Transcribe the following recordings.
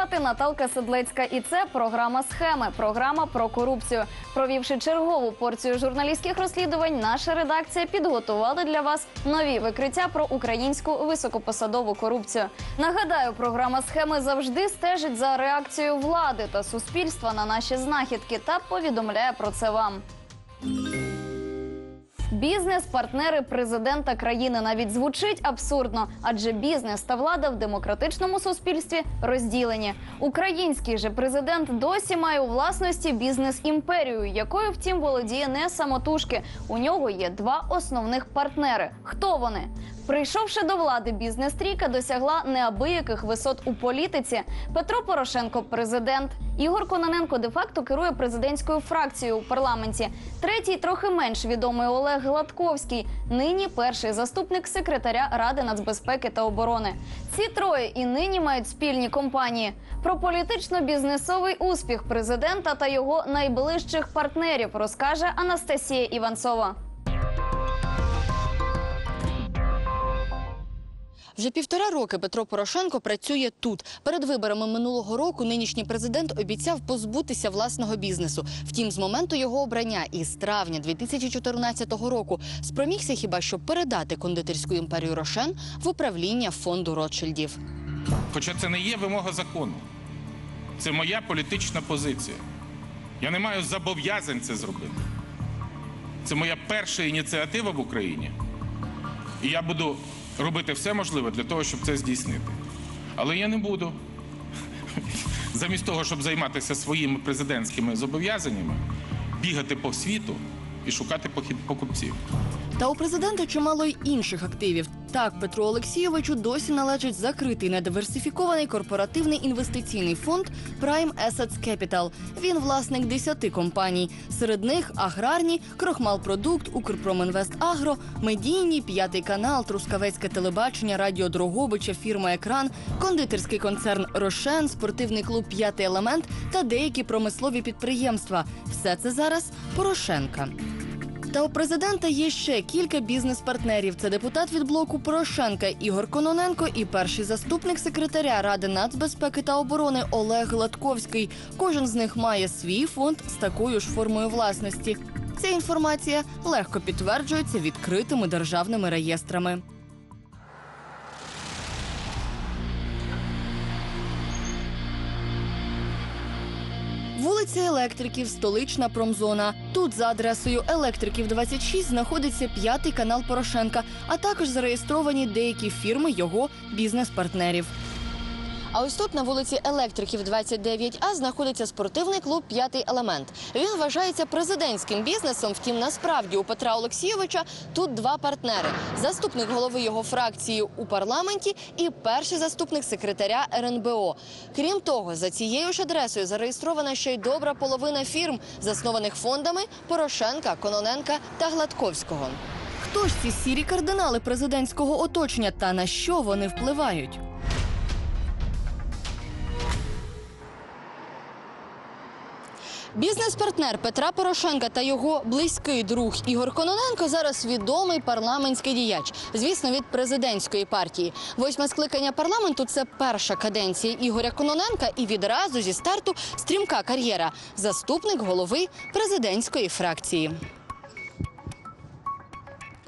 Звати Наталка Седлецька, і це програма Схеми. Програма про корупцію. Провівши чергову порцію журналістських розслідувань, наша редакція підготувала для вас нові викриття про українську високопосадову корупцію. Нагадаю, програма схеми завжди стежить за реакцією влади та суспільства на наші знахідки та повідомляє про це вам. Бізнес-партнери президента країни навіть звучить абсурдно, адже бізнес та влада в демократичному суспільстві розділені. Український же президент досі має у власності бізнес-імперію, якою, втім, володіє не самотужки. У нього є два основних партнери. Хто вони? Прийшовши до влади, бізнес-трійка досягла неабияких висот у політиці. Петро Порошенко президент. Ігор Кононенко де-факто керує президентською фракцією у парламенті. Третій, трохи менш відомий Олег Гладковський. Нині перший заступник секретаря Ради нацбезпеки та оборони. Ці троє і нині мають спільні компанії. Про політично-бізнесовий успіх президента та його найближчих партнерів розкаже Анастасія Іванцова. Вже півтора роки Петро Порошенко працює тут. Перед виборами минулого року нинішній президент обіцяв позбутися власного бізнесу. Втім, з моменту його обрання із травня 2014 року спромігся хіба що передати кондитерську імперію Рошен в управління фонду Ротшильдів. Хоча це не є вимога закону. Це моя політична позиція. Я не маю зобов'язань це зробити. Це моя перша ініціатива в Україні. І я буду робити все можливе для того, щоб це здійснити. Але я не буду. Замість того, щоб займатися своїми президентськими зобов'язаннями, бігати по світу і шукати покупців. Та у президента чимало й інших активів. Так, Петру Олексійовичу досі належить закритий недиверсифікований корпоративний інвестиційний фонд Prime Assets Capital. Він власник 10 компаній. Серед них аграрні, Крохмалпродукт, Укрпромінвестагро, медійні, п'ятий канал, Трускавецьке телебачення, Радіо Дрогобича, фірма Екран, кондитерський концерн Рошен, спортивний клуб П'ятий елемент та деякі промислові підприємства. Все це зараз Порошенка. Та у президента є ще кілька бізнес-партнерів. Це депутат від блоку Порошенка Ігор Кононенко і перший заступник секретаря Ради нацбезпеки та оборони Олег Гладковський. Кожен з них має свій фонд з такою ж формою власності. Ця інформація легко підтверджується відкритими державними реєстрами. Вулиця електриків, столична промзона. Тут за адресою електриків 26 знаходиться п'ятий канал Порошенка, а також зареєстровані деякі фірми його бізнес-партнерів. А ось тут на вулиці Електриків 29А знаходиться спортивний клуб П'ятий елемент. Він вважається президентським бізнесом. Втім, насправді у Петра Олексійовича тут два партнери: заступник голови його фракції у парламенті і перший заступник секретаря РНБО. Крім того, за цією ж адресою зареєстрована ще й добра половина фірм, заснованих фондами Порошенка, Кононенка та Гладковського. Хто ж ці сірі кардинали президентського оточення та на що вони впливають? Бізнес-партнер Петра Порошенка та його близький друг Ігор Кононенко зараз відомий парламентський діяч, звісно, від президентської партії. Восьме скликання парламенту це перша каденція Ігоря Кононенка і відразу зі старту стрімка кар'єра заступник голови президентської фракції.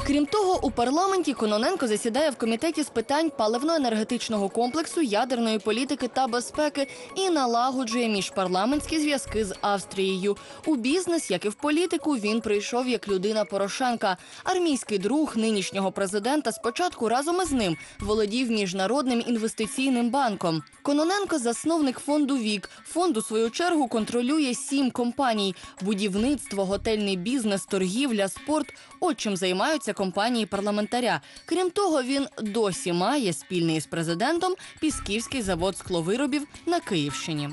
Крім того, у парламенті Кононенко засідає в комітеті з питань паливно-енергетичного комплексу, ядерної політики та безпеки і налагоджує міжпарламентські зв'язки з Австрією. У бізнес, як і в політику, він прийшов як людина Порошенка. Армійський друг нинішнього президента спочатку разом із ним володів міжнародним інвестиційним банком. Кононенко засновник фонду Вік. Фонд у свою чергу контролює сім компаній: будівництво, готельний бізнес, торгівля, спорт. От чим займаються компанії парламентаря. Крім того, він досі має спільний із президентом Пісківський завод скловиробів на Київщині.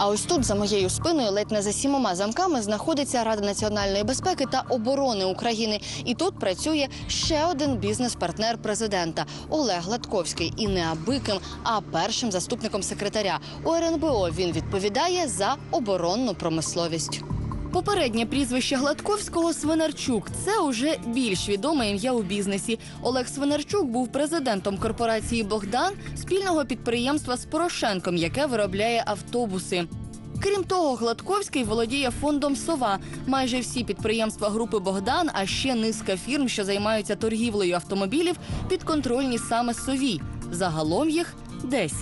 А ось тут, за моєю спиною, ледь не за сімома замками, знаходиться Рада національної безпеки та оборони України. І тут працює ще один бізнес-партнер президента Олег Гладковський. І не абиким, а першим заступником секретаря. У РНБО він відповідає за оборонну промисловість. Попереднє прізвище Гладковського Свинарчук це уже більш відоме ім'я у бізнесі. Олег Свинарчук був президентом корпорації Богдан спільного підприємства з Порошенком, яке виробляє автобуси. Крім того, Гладковський володіє фондом Сова. Майже всі підприємства групи Богдан, а ще низка фірм, що займаються торгівлею автомобілів, підконтрольні саме сові. Загалом їх 10.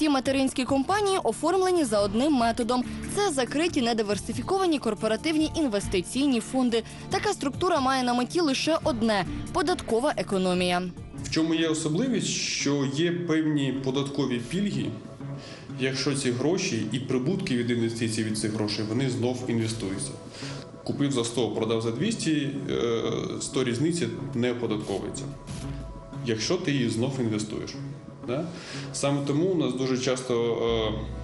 Всі материнські компанії оформлені за одним методом. Це закриті недиверсифіковані корпоративні інвестиційні фонди. Така структура має на меті лише одне податкова економія. В чому є особливість, що є певні податкові пільги, якщо ці гроші і прибутки від інвестицій від цих грошей вони знов інвестуються. Купив за 100, продав за 200, е, 100 різниці не оподатковується. Якщо ти її знов інвестуєш. Да? Саме тому у нас дуже часто е,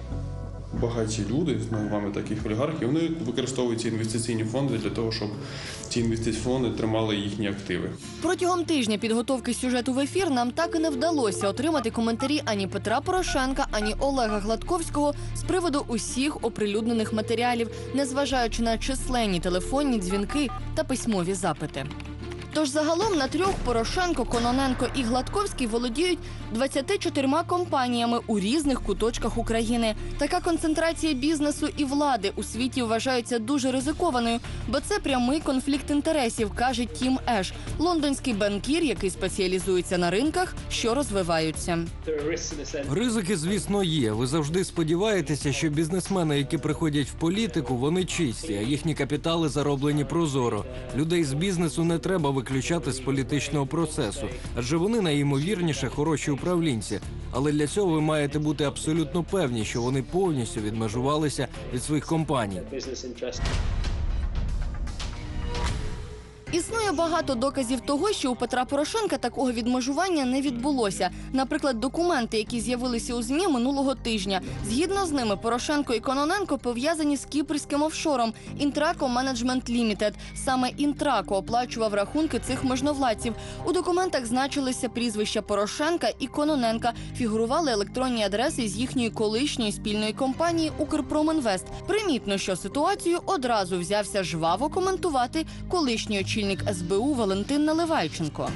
багаті люди, з вами таких олігархів, вони використовують ці інвестиційні фонди для того, щоб ці інвестиційні фонди тримали їхні активи. Протягом тижня підготовки сюжету в ефір нам так і не вдалося отримати коментарі ані Петра Порошенка, ані Олега Гладковського з приводу усіх оприлюднених матеріалів, незважаючи на численні телефонні дзвінки та письмові запити. Тож загалом на трьох Порошенко, Кононенко і Гладковський володіють 24 компаніями у різних куточках України. Така концентрація бізнесу і влади у світі вважається дуже ризикованою, бо це прямий конфлікт інтересів, каже Тім Еш, лондонський банкір, який спеціалізується на ринках, що розвиваються. Ризики, звісно, є. Ви завжди сподіваєтеся, що бізнесмени, які приходять в політику, вони чисті, а їхні капітали зароблені прозоро. Людей з бізнесу не треба виключати з політичного процесу, адже вони найімовірніше хороші управлінці. Але для цього ви маєте бути абсолютно певні, що вони повністю відмежувалися від своїх компаній. Існує багато доказів того, що у Петра Порошенка такого відмежування не відбулося. Наприклад, документи, які з'явилися у змі минулого тижня. Згідно з ними, Порошенко і Кононенко пов'язані з кіпрським офшором Інтрако Менеджмент Лімітед. Саме Інтрако оплачував рахунки цих можновладців. У документах значилися прізвища Порошенка і Кононенка. Фігурували електронні адреси з їхньої колишньої спільної компанії Укрпромінвест. Примітно, що ситуацію одразу взявся жваво коментувати колишній очільник СБУ Валентин Наливайченко.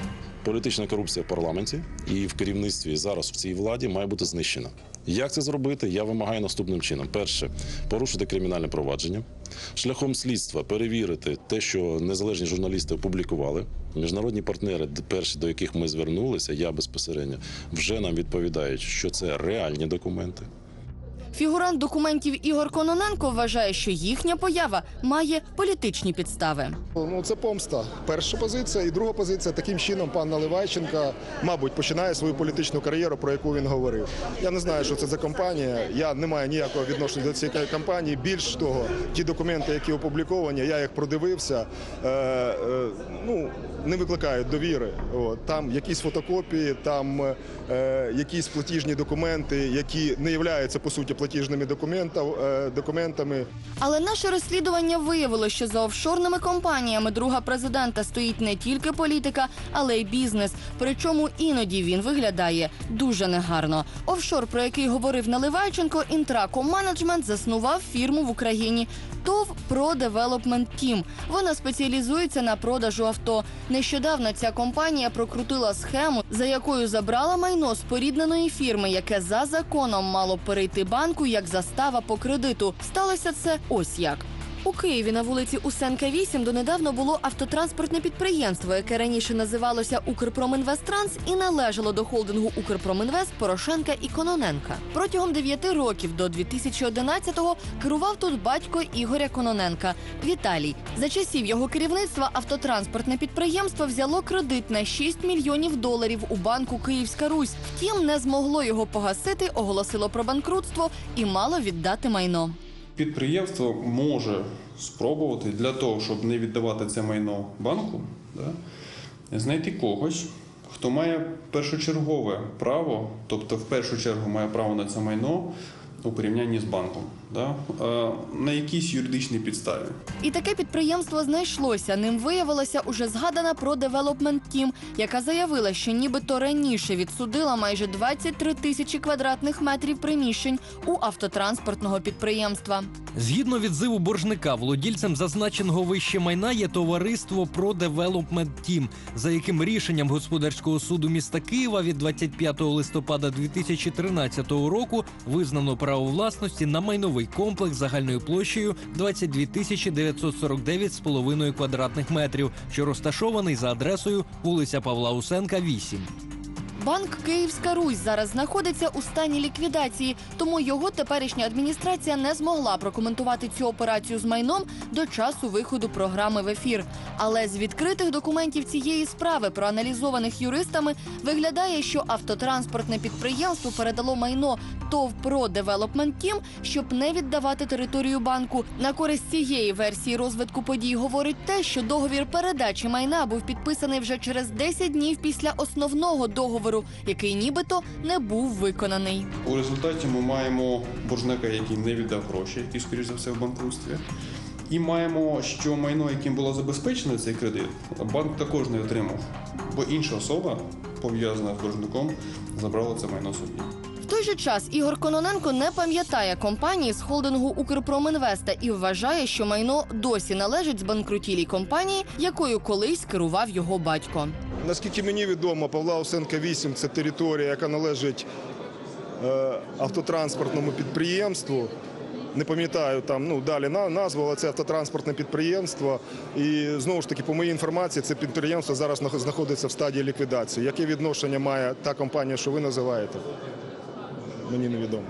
Політична корупція в парламенті і в керівництві зараз в цій владі має бути знищена. Як це зробити? Я вимагаю наступним чином: перше, порушити кримінальне провадження, шляхом слідства перевірити те, що незалежні журналісти опублікували. Міжнародні партнери, перші до яких ми звернулися, я безпосередньо вже нам відповідають, що це реальні документи. Фігурант документів Ігор Кононенко вважає, що їхня поява має політичні підстави. Ну, це помста. Перша позиція і друга позиція. Таким чином, пан Наливайченка, мабуть, починає свою політичну кар'єру, про яку він говорив. Я не знаю, що це за компанія. Я не маю ніякого відношення до цієї компанії. Більш того, ті документи, які опубліковані, я їх продивився. Е, е, ну не викликають довіри. От. Там якісь фотокопії, там е, якісь платіжні документи, які не являються по суті платіжними е, документами. Але наше розслідування виявило, що за офшорними компаніями друга президента стоїть не тільки політика, але й бізнес. Причому іноді він виглядає дуже негарно. Офшор, про який говорив Наливайченко, Інтрако Менеджмент заснував фірму в Україні. ТОВ Pro Development Team. Вона спеціалізується на продажу авто. Нещодавно ця компанія прокрутила схему, за якою забрала майно спорідненої фірми, яке за законом мало перейти банку як застава по кредиту. Сталося це ось як. У Києві на вулиці Усенка 8 донедавна було автотранспортне підприємство, яке раніше називалося Укрпромінвесттранс і належало до холдингу Укрпромінвест Порошенка і Кононенка. Протягом 9 років до 2011-го керував тут батько Ігоря Кононенка Віталій. За часів його керівництва автотранспортне підприємство взяло кредит на 6 мільйонів доларів у банку Київська Русь. Втім, не змогло його погасити, оголосило про банкрутство і мало віддати майно. Підприємство може спробувати для того, щоб не віддавати це майно банку, да, знайти когось, хто має першочергове право, тобто в першу чергу має право на це майно, у порівнянні з банком. Да? Е, На якійсь юридичній підставі. І таке підприємство знайшлося. Ним виявилася уже згадана про Development Team, яка заявила, що нібито раніше відсудила майже 23 тисячі квадратних метрів приміщень у автотранспортного підприємства. Згідно відзиву боржника, володільцем зазначеного вище майна є товариство про Development Team, за яким рішенням господарського суду міста Києва від 25 листопада 2013 року визнано право власності на майновий комплекс загальною площею 22 тисячі 949,5 квадратних метрів, що розташований за адресою вулиця Павла Усенка, 8. Банк Київська Русь зараз знаходиться у стані ліквідації, тому його теперішня адміністрація не змогла прокоментувати цю операцію з майном до часу виходу програми в ефір. Але з відкритих документів цієї справи, проаналізованих юристами, виглядає, що автотранспортне підприємство передало майно ТОВ «Про Девелопмент Тім», щоб не віддавати територію банку. На користь цієї версії розвитку подій говорить те, що договір передачі майна був підписаний вже через 10 днів після основного договору, який нібито не був виконаний. У результаті ми маємо боржника, який не віддав гроші, який, скоріш за все, в банкрутстві. І маємо, що майно, яким було забезпечено цей кредит, банк також не отримав, бо інша особа, пов'язана з боржником, забрала це майно собі. Той же час Ігор Кононенко не пам'ятає компанії з холдингу Укрпромінвеста і вважає, що майно досі належить збанкрутілій компанії, якою колись керував його батько. Наскільки мені відомо, Павла Осенка 8 – це територія, яка належить е, автотранспортному підприємству. Не пам'ятаю там ну далі назву, але це автотранспортне підприємство. І знову ж таки, по моїй інформації, це підприємство зараз знаходиться в стадії ліквідації. Яке відношення має та компанія, що ви називаєте? Мені невідомо.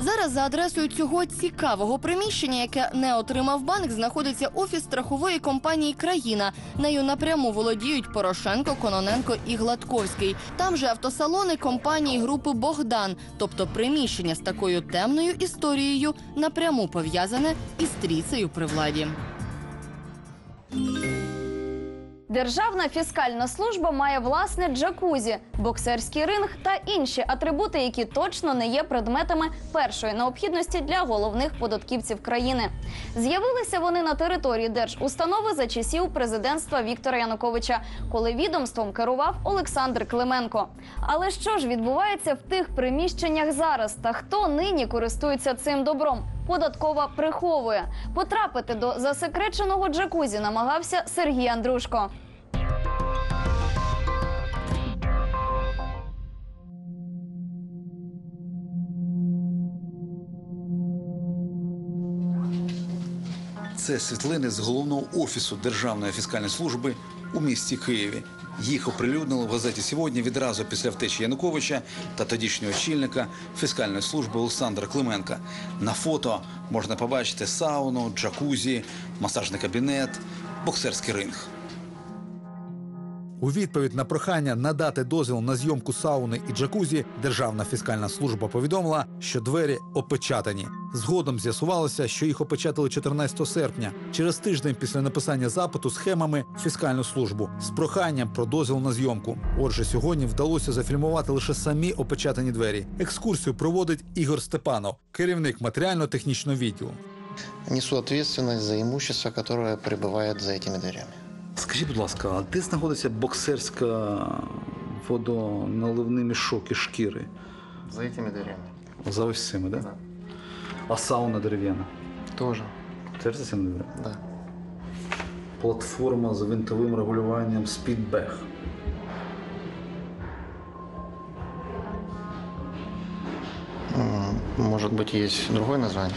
Зараз за адресою цього цікавого приміщення, яке не отримав банк, знаходиться офіс страхової компанії Країна. Нею напряму володіють Порошенко, Кононенко і Гладковський. Там же автосалони компанії групи Богдан, тобто приміщення з такою темною історією напряму пов'язане із трійцею при владі. Державна фіскальна служба має власне джакузі, боксерський ринг та інші атрибути, які точно не є предметами першої необхідності для головних податківців країни. З'явилися вони на території держустанови за часів президентства Віктора Януковича, коли відомством керував Олександр Клименко. Але що ж відбувається в тих приміщеннях зараз? Та хто нині користується цим добром? Податкова приховує потрапити до засекреченого джакузі намагався Сергій Андрушко. Це світлини з головного офісу Державної фіскальної служби у місті Києві. Їх оприлюднили в газеті сьогодні відразу після втечі Януковича та тодішнього очільника фіскальної служби Олександра Клименка. На фото можна побачити сауну, джакузі, масажний кабінет, боксерський ринг. У відповідь на прохання надати дозвіл на зйомку сауни і джакузі, Державна фіскальна служба повідомила, що двері опечатані. Згодом з'ясувалося, що їх опечатали 14 серпня, через тиждень після написання запиту схемами в фіскальну службу з проханням про дозвіл на зйомку. Отже, сьогодні вдалося зафільмувати лише самі опечатані двері. Екскурсію проводить Ігор Степанов, керівник матеріально-технічного відділу. несу ответственность за имущество, которое пребывает за этими дверями. Скажіть, будь ласка, а де знаходиться боксерська водоналивний мішок і шкіри? За этими дверями. За ось цими, да? Да. А сауна дерев'яна? Тоже, Теж за цими дверями? да. Платформа з винтовим регулюванням спідбег. М, Может быть, есть другое название?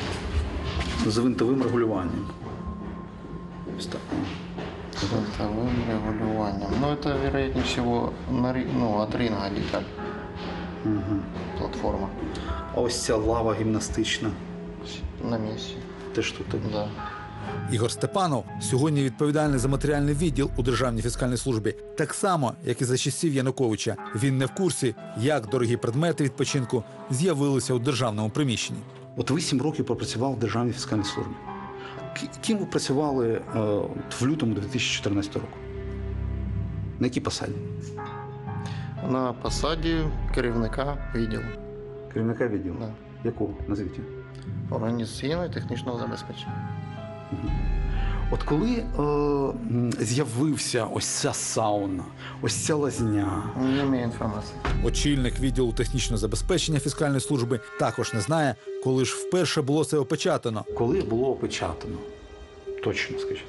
З винтовим регулюванням. Ось так. Световым регулированием. Но это, вероятнее всего, на, ри- ну, от ринга деталь. Угу. Платформа. А ось ця лава гімнастична. На месте. Теж тут так. Да. Ігор Степанов сьогодні відповідальний за матеріальний відділ у Державній фіскальній службі, так само, як і за часів Януковича. Він не в курсі, як дорогі предмети відпочинку з'явилися у державному приміщенні. От ви сім років пропрацював в Державній фіскальній службі. Ким ви працювали е, в лютому 2014 року? На якій посаді? На посаді керівника відділу. Керівника відділу. Да. Яку? Назвіть. Організаційного і технічного забезпечення. От коли е, з'явився ось ця сауна, ось ця лазня, Не маю інформації. очільник відділу технічного забезпечення фіскальної служби також не знає, коли ж вперше було це опечатано. Коли було опечатано? Точно скажіть.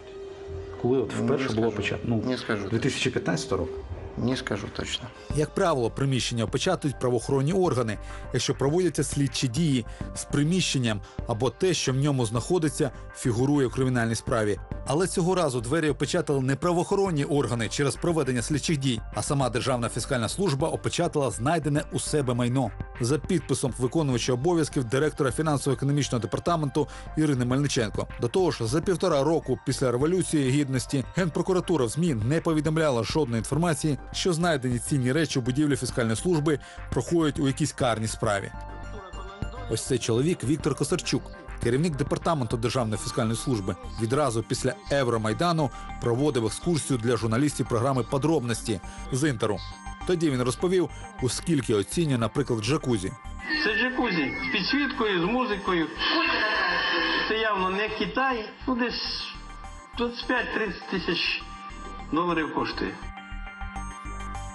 Коли от вперше скажу. було опечатано? Ну, Не скажу. 2015 року. Не скажу точно. Як правило, приміщення опечатують правоохоронні органи, якщо проводяться слідчі дії з приміщенням або те, що в ньому знаходиться, фігурує у кримінальній справі. Але цього разу двері опечатали не правоохоронні органи через проведення слідчих дій, а сама Державна фіскальна служба опечатала знайдене у себе майно за підписом виконувача обов'язків директора фінансово-економічного департаменту Ірини Мельниченко. До того ж, за півтора року після революції гідності генпрокуратура в ЗМІ не повідомляла жодної інформації, що знайдені цінні речі у будівлі фіскальної служби проходять у якійсь карній справі. Ось цей чоловік Віктор Косарчук, керівник департаменту Державної фіскальної служби, відразу після Евромайдану проводив екскурсію для журналістів програми Подробності з інтеру. Тоді він розповів, у скільки оцінює, наприклад, джакузі. Це джакузі з підсвіткою, з музикою. Це явно не Китай. Ну, десь 25-30 тисяч доларів коштує.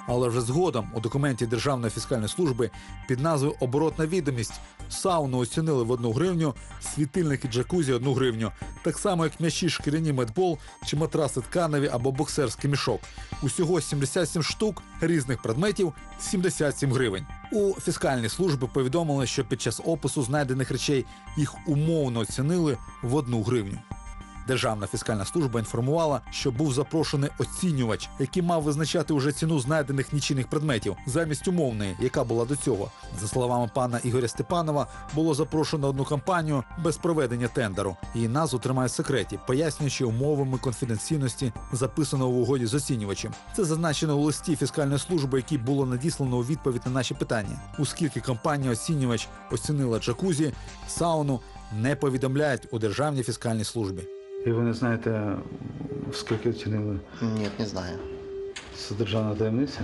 Але вже згодом у документі Державної фіскальної служби під назвою Оборотна відомість сауну оцінили в одну гривню, світильники джакузі одну гривню, так само як м'ячі шкіряні медбол чи матраси тканеві або боксерський мішок. Усього 77 штук різних предметів 77 гривень. У фіскальній службі повідомили, що під час опису знайдених речей їх умовно оцінили в одну гривню. Державна фіскальна служба інформувала, що був запрошений оцінювач, який мав визначати уже ціну знайдених нічийних предметів замість умовної, яка була до цього. За словами пана Ігоря Степанова, було запрошено одну компанію без проведення тендеру. Її назву тримає в секреті, пояснюючи умовами конфіденційності, записаного в угоді з оцінювачем. Це зазначено у листі фіскальної служби, який було надіслано у відповідь на наші питання. Оскільки компанія оцінювач оцінила джакузі, сауну не повідомляють у державній фіскальній службі. І ви не знаєте, скільки оцінили Ні, не знаю. це державна таємниця?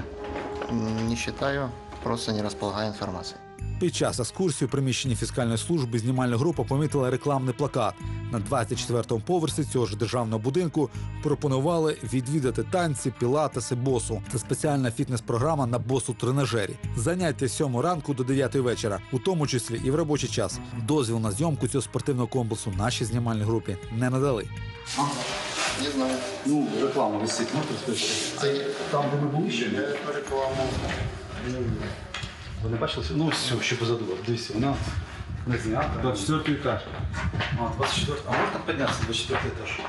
Не вважаю, просто не розполагаю інформацією. Під час екскурсії у приміщенні фіскальної служби знімальна група помітила рекламний плакат. На 24-му поверсі цього ж державного будинку пропонували відвідати танці, пілатеси, босу. Це спеціальна фітнес-програма на босу тренажері. Заняття з 7 ранку до 9 вечора, у тому числі і в робочий час. Дозвіл на зйомку цього спортивного комплексу нашій знімальній групі не надали. Не знаю. Ну, реклама висить, можете Це Там, де ми були ще? рекламу. Ви не бачили? Ну, все, ще позаду. Дивіться, вона не знята. 24 етаж. А, 24. А можна піднятися 24 етаж?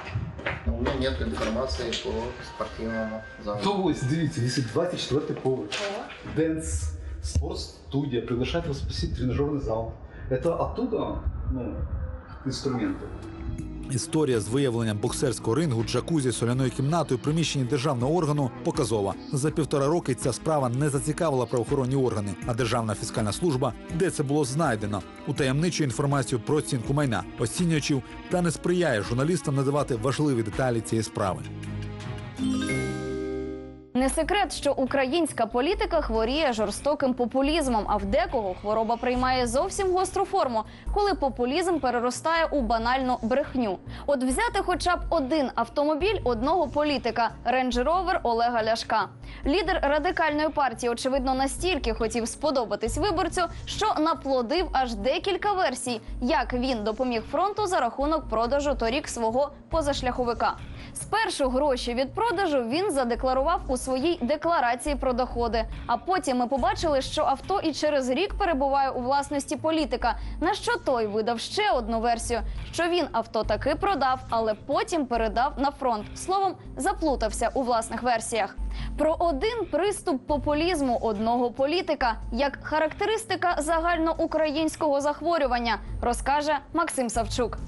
У мене нет інформації по спортивному залу. То ось, дивіться, висить 24 поверх. Дэнс, спортстудия, приглашает вас посетить тренажерный зал. Это оттуда, ну, инструменты. Історія з виявленням боксерського рингу, джакузі, соляної кімнатою, приміщенні державного органу показова. За півтора роки ця справа не зацікавила правоохоронні органи, а Державна фіскальна служба, де це було знайдено, утаємничує інформацію про оцінку майна, оцінювачів та не сприяє журналістам надавати важливі деталі цієї справи. Не секрет, що українська політика хворіє жорстоким популізмом, а в декого хвороба приймає зовсім гостру форму, коли популізм переростає у банальну брехню. От взяти хоча б один автомобіль одного політика Rover Олега Ляшка. Лідер радикальної партії, очевидно, настільки хотів сподобатись виборцю, що наплодив аж декілька версій, як він допоміг фронту за рахунок продажу торік свого позашляховика. Спершу гроші від продажу він задекларував у своїй декларації про доходи. А потім ми побачили, що авто і через рік перебуває у власності політика. На що той видав ще одну версію, що він авто таки продав, але потім передав на фронт. Словом, заплутався у власних версіях. Про один приступ популізму одного політика як характеристика загальноукраїнського захворювання, розкаже Максим Савчук.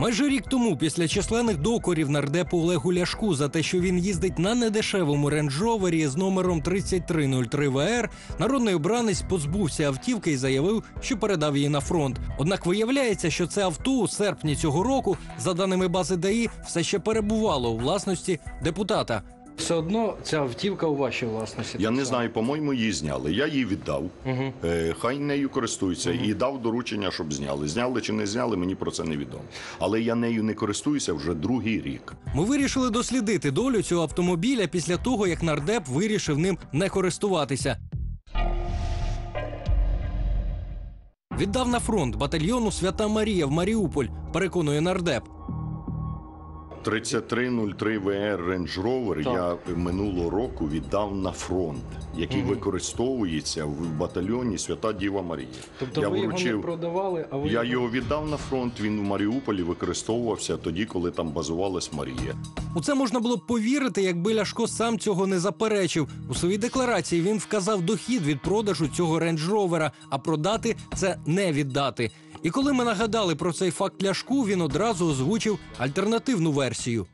Майже рік тому, після численних докорів нардепу Олегу Ляшку за те, що він їздить на недешевому рейндж-ровері з номером 3303 ВР, народний обранець позбувся автівки і заявив, що передав її на фронт. Однак виявляється, що це авто у серпні цього року, за даними бази ДАІ, все ще перебувало у власності депутата. Все одно ця автівка у вашій власності. Я не знаю, по-моєму, її зняли. Я її віддав. Е, хай нею користуються і дав доручення, щоб зняли. Зняли чи не зняли, мені про це не відомо. Але я нею не користуюся вже другий рік. Ми вирішили дослідити долю цього автомобіля після того, як нардеп вирішив ним не користуватися. Віддав на фронт батальйону Свята Марія в Маріуполь, переконує нардеп. 3303 ВР Range Rover я минулого року віддав на фронт, який використовується в батальйоні Свята Діва Марія. Тобто я ви його не продавали, а ви Я його віддав на фронт. Він у Маріуполі використовувався тоді, коли там базувалась Марія. У це можна було б повірити, якби Ляшко сам цього не заперечив. У своїй декларації він вказав дохід від продажу цього рейндж-ровера, а продати це не віддати. І коли ми нагадали про цей факт Ляшку, він одразу озвучив альтернативну версію.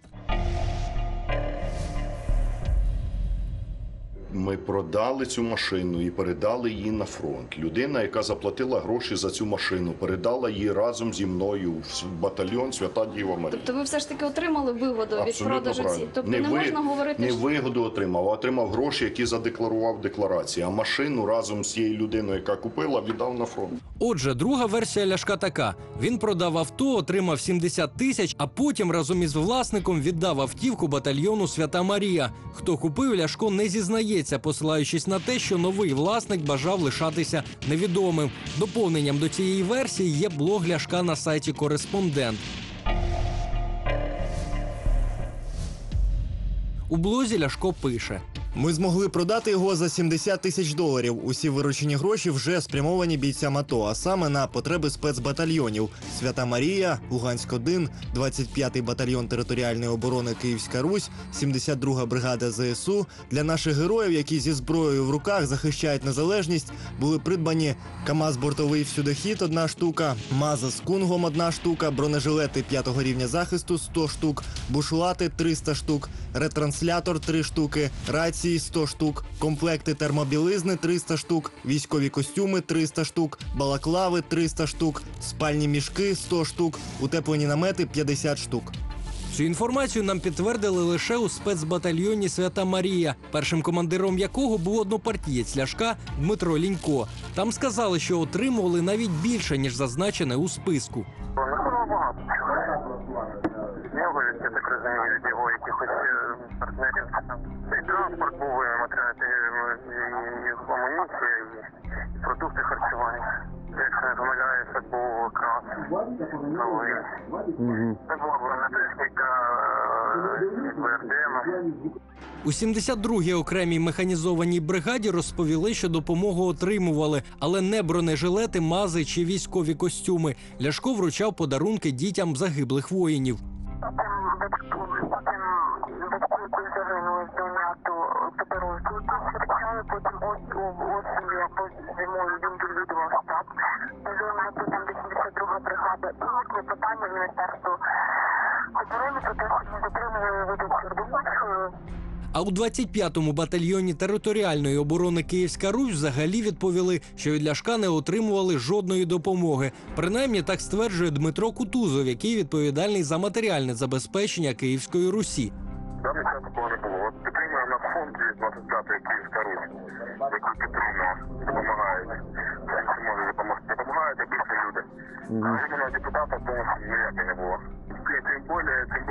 Ми продали цю машину і передали її на фронт. Людина, яка заплатила гроші за цю машину, передала її разом зі мною в батальйон Свята Діва Марія. Тобто ви все ж таки отримали вигоду від Абсолютно продажу ці. Тобто не, ви- можна говорити, не що вигоду отримав, а отримав гроші, які задекларував в декларації. А машину разом з цією людиною, яка купила, віддав на фронт. Отже, друга версія Ляшка така: він продав авто, отримав 70 тисяч, а потім разом із власником віддав автівку батальйону Свята Марія. Хто купив, Ляшко не зізнається, посилаючись на те, що новий власник бажав лишатися невідомим. Доповненням до цієї версії є блог Ляшка на сайті Кореспондент. У блозі Ляшко пише. Ми змогли продати його за 70 тисяч доларів. Усі виручені гроші вже спрямовані бійцям АТО, а саме на потреби спецбатальйонів Свята Марія, Луганськ 1 25-й батальйон територіальної оборони Київська Русь, 72-га бригада ЗСУ. Для наших героїв, які зі зброєю в руках захищають незалежність, були придбані КАМАЗ бортовий всюдохід одна штука, МАЗа з кунгом одна штука, бронежилети 5-го рівня захисту 100 штук, бушлати 300 штук, ретранслятор 3 штуки, рації 100 штук, комплекти термобілизни 300 штук, військові костюми 300 штук, балаклави 300 штук, спальні мішки 100 штук, утеплені намети 50 штук. Цю інформацію нам підтвердили лише у спецбатальйоні Свята Марія, першим командиром якого був однопартієць Ляшка Дмитро Лінько. Там сказали, що отримували навіть більше ніж зазначене у списку. В нього, я так розумію, від його якихось е, партнерів. І транспорт був, і матеріали, і амуніція, і продукти харчування. Якщо не помиляюся, був якраз новий. Це була бронетехніка, е, БРДМ. У 72-й окремій механізованій бригаді розповіли, що допомогу отримували, але не бронежилети, мази чи військові костюми. Ляшко вручав подарунки дітям загиблих воїнів. А у 25-му батальйоні територіальної оборони Київська Русь взагалі відповіли, що від Ляшка не отримували жодної допомоги. Принаймні так стверджує Дмитро Кутузов, який відповідальний за матеріальне забезпечення Київської Русі. Там нічого такого не було. От підтримує на фонд 25-ї Київська Русь, яку підтримує, допомагають. Це що може допомогти. Допомагають обичні люди. А іменно депутата тому ніяк не було. И тем более, тем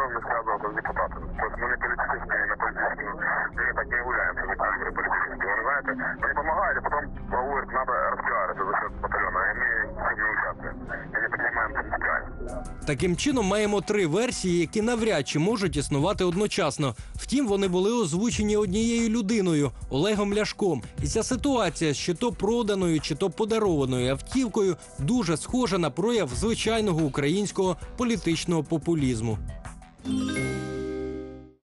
не связываться с депутатами. То есть мы не политические, не политические. Мы так не являемся за кадры политические. Вы знаете, они помогают, а потом говорят, надо распиариться за счет батальона. И мы в этом не участвуем. И не принимаем принципиально. Таким чином маємо три версії, які навряд чи можуть існувати одночасно. Втім, вони були озвучені однією людиною Олегом Ляшком. І ця ситуація з чи то проданою, чи то подарованою автівкою дуже схожа на прояв звичайного українського політичного популізму.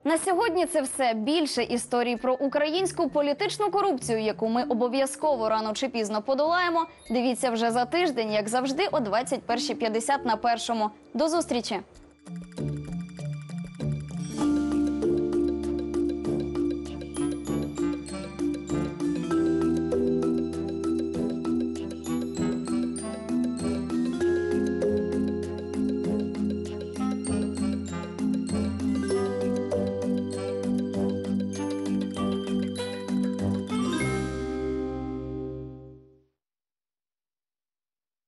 На сьогодні це все більше історій про українську політичну корупцію, яку ми обов'язково рано чи пізно подолаємо. Дивіться вже за тиждень, як завжди, о 21.50 на першому. До зустрічі.